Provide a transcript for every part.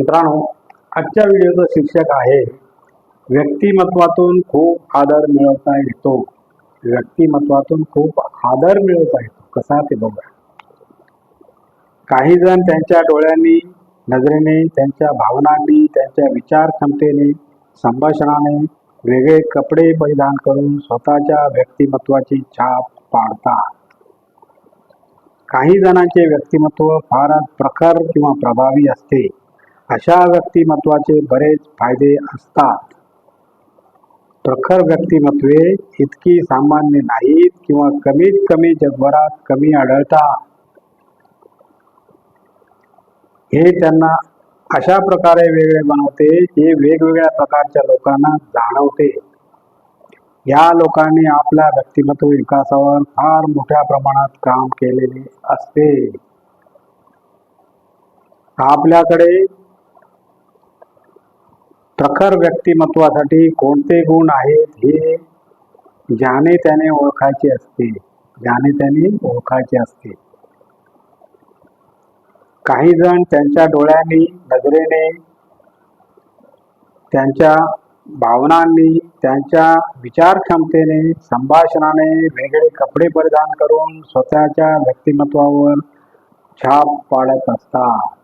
मित्रांनो आजच्या व्हिडिओचं शीर्षक आहे व्यक्तिमत्वातून खूप आदर मिळवता येतो. व्यक्तिमत्वातून खूप आदर मिळवता येतो. कसा ते बघा काही जण त्यांच्या डोळ्यांनी नजरेने त्यांच्या भावनांनी त्यांच्या विचार क्षमतेने संभाषणाने वेगळे कपडे परिधान करून स्वतःच्या व्यक्तिमत्वाची छाप पाडतात. काही जणांचे व्यक्तिमत्व फारच प्रखर किंवा प्रभावी असते. अशा व्यक्तिमत्वाचे बरेच फायदे असतात. प्रखर व्यक्तिमत्वे इतकी सामान्य नाहीत किंवा कमीत कमी जगभरात कमी आढळतात. हे त्यांना अशा प्रकारे वेगळे बनवते जे वेगवेगळ्या प्रकारच्या लोकांना जाणवते. या लोकांनी आपल्या व्यक्तिमत्व विकासावर फार मोठ्या प्रमाणात काम केलेले असते. आपल्याकडे प्रखर व्यक्तिमत्वासाठी कोणते गुण आहेत हे ज्याने त्याने ओळखायचे असते ज्याने त्याने ओळखायचे असते. काही जण त्यांच्या डोळ्यांनी नजरेने त्यांच्या भावनांनी त्यांच्या विचार क्षमतेने संभाषणाने वेगळे कपडे परिधान करून स्वतःच्या व्यक्तिमत्वावर छाप पाडत असतात.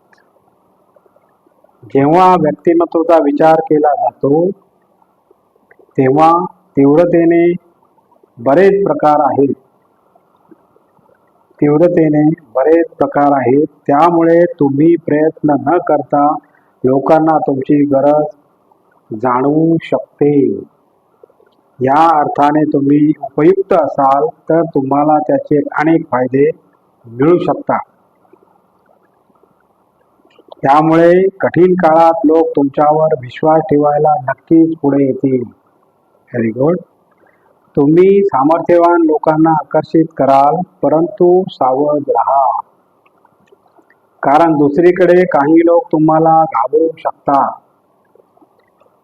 जेव्हा व्यक्तिमत्वाचा विचार केला जातो तेव्हा तीव्रतेने बरेच प्रकार आहेत. तीव्रतेने बरेच प्रकार आहेत. त्यामुळे तुम्ही प्रयत्न न करता लोकांना तुमची गरज जाणवू शकते. या अर्थाने तुम्ही उपयुक्त असाल तर तुम्हाला त्याचे अनेक फायदे मिळू शकतात. त्यामुळे कठीण काळात लोक तुमच्यावर विश्वास ठेवायला नक्कीच पुढे येतील. व्हेरी गुड तुम्ही सामर्थ्यवान लोकांना आकर्षित कराल परंतु सावध राहा. कारण दुसरीकडे काही लोक तुम्हाला घाबरू शकतात.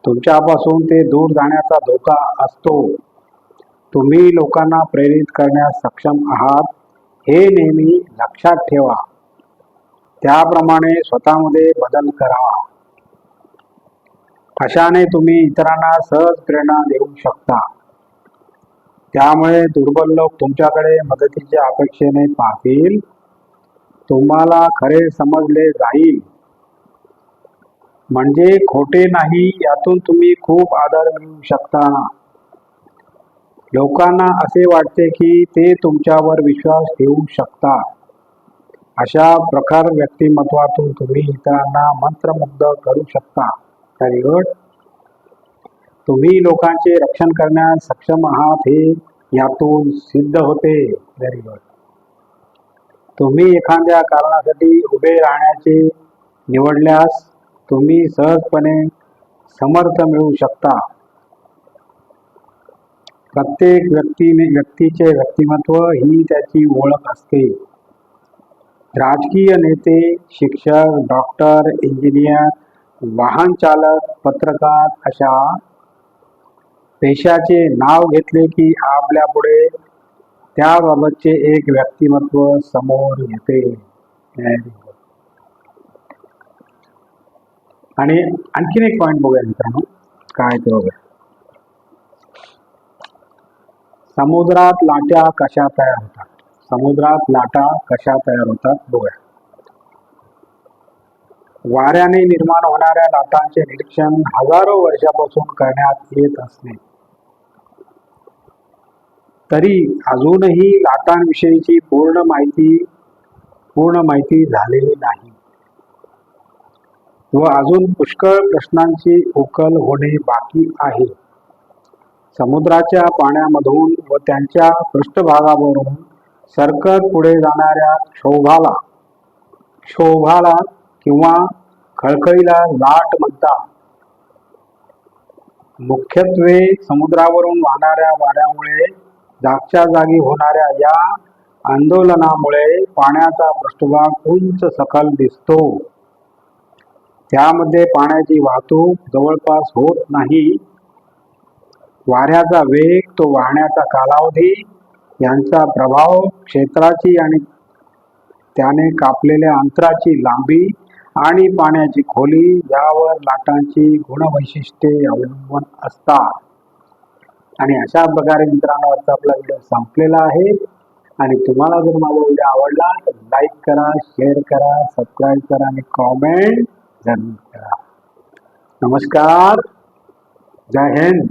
तुमच्यापासून ते दूर जाण्याचा धोका असतो. तुम्ही लोकांना प्रेरित करण्यास सक्षम आहात. हे नेहमी लक्षात ठेवा. त्याप्रमाणे स्वतःमध्ये बदल करा अशाने तुम्ही इतरांना सहज प्रेरणा देऊ शकता? त्यामुळे दुर्बल लोक तुमच्याकडे मदतीच्या अपेक्षेने पाहतील. तुम्हाला खरे समजले जाईल. म्हणजे खोटे नाही यातून तुम्ही खूप आदर मिळू शकता. लोकांना असे वाटते की ते तुमच्यावर विश्वास ठेवू शकतात. अशा प्रकार व्यक्तिमत्वातून तुम्ही इतरांना मंत्रमुग्ध करू शकता. व्हेरी तुम्ही लोकांचे रक्षण करण्यास सक्षम आहात हे यातून सिद्ध होते. व्हेरी गुड तुम्ही एखाद्या कारणासाठी उभे राहण्याचे निवडल्यास तुम्ही सहजपणे समर्थ मिळू शकता. प्रत्येक व्यक्तीने व्यक्तीचे व्यक्तिमत्व ही त्याची ओळख असते. राजकीय नेते शिक्षक डॉक्टर इंजिनियर वाहन चालक पत्रकार अशा पेशाचे नाव घेतले की आपल्यापुढे त्याबाबतचे एक व्यक्तिमत्व समोर येते. आणि आणखीन एक पॉईंट बघूया मित्रांनो. काय ते बघूया. समुद्रात लाट्या कशा तयार होतात? समुद्रात लाटा कशा तयार होतात बघूया. वाऱ्याने निर्माण होणाऱ्या लाटांचे निरीक्षण हजारो वर्षापासून करण्यात येत असले तरी अजूनही लाटांविषयीची पूर्ण माहिती पूर्ण माहिती झालेली नाही. व अजून पुष्कळ प्रश्नांची उकल होणे बाकी आहे. समुद्राच्या पाण्यामधून व त्यांच्या पृष्ठभागावरून सरकत पुढे जाणाऱ्या क्षोभाला क्षोभाला किंवा खळखळीला लाट म्हणतात. मुख्यत्वे समुद्रावरून वाहणाऱ्या वाऱ्यामुळे जागच्या जागी होणाऱ्या या आंदोलनामुळे पाण्याचा पृष्ठभाग उंच सखल दिसतो. त्यामध्ये पाण्याची वाहतूक जवळपास होत नाही. वाऱ्याचा वेग तो वाहण्याचा कालावधी यांचा प्रभाव क्षेत्राची आणि त्याने कापलेल्या अंतराची लांबी आणि पाण्याची खोली यावर लाटांची गुणवैशिष्ट्ये अवलंबून असतात. आणि अशा प्रकारे मित्रांनो आजचा आपला व्हिडिओ संपलेला आहे. आणि तुम्हाला जर माझा व्हिडिओ आवडला तर लाईक करा शेअर करा सबस्क्राईब करा आणि कॉमेंट जरूर करा. नमस्कार. जय हिंद.